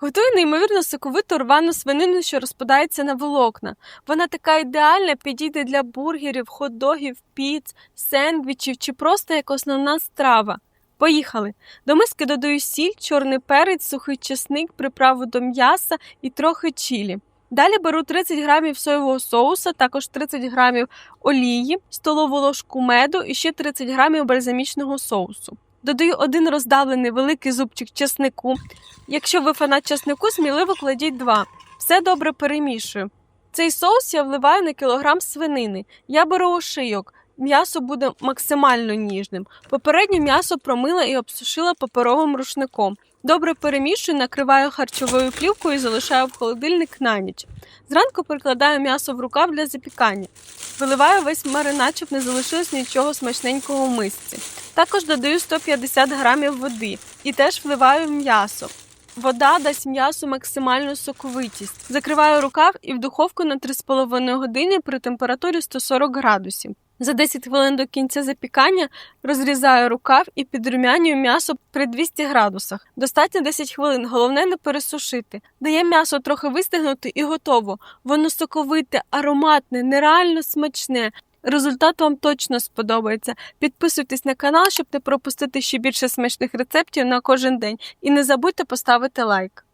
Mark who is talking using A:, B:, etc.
A: Готую неймовірно соковиту рвану свинину, що розпадається на волокна. Вона така ідеальна, підійде для бургерів, хот-догів, піц, сендвічів чи просто як основна страва. Поїхали. До миски додаю сіль, чорний перець, сухий чесник, приправу до м'яса і трохи чілі. Далі беру 30 грамів соєвого соуса, також 30 грамів олії, столову ложку меду і ще 30 грамів бальзамічного соусу. Додаю один роздавлений великий зубчик чеснику. Якщо ви фанат чеснику, сміливо кладіть два. Все добре перемішую. Цей соус я вливаю на кілограм свинини. Я беру ошийок. М'ясо буде максимально ніжним. Попередньо м'ясо промила і обсушила паперовим рушником. Добре перемішую, накриваю харчовою плівкою і залишаю в холодильник на ніч. Зранку прикладаю м'ясо в рукав для запікання. Виливаю весь маринад, щоб не залишилось нічого смачненького в мисці. Також додаю 150 грамів води і теж вливаю в м'ясо. Вода дасть м'ясу максимальну соковитість. Закриваю рукав і в духовку на 3,5 години при температурі 140 градусів. За 10 хвилин до кінця запікання розрізаю рукав і підрумянюю м'ясо при 200 градусах. Достатньо 10 хвилин, головне не пересушити. Дає м'ясо трохи вистигнути і готово. Воно соковите, ароматне, нереально смачне. Результат вам точно сподобається. Підписуйтесь на канал, щоб не пропустити ще більше смачних рецептів на кожен день. І не забудьте поставити лайк.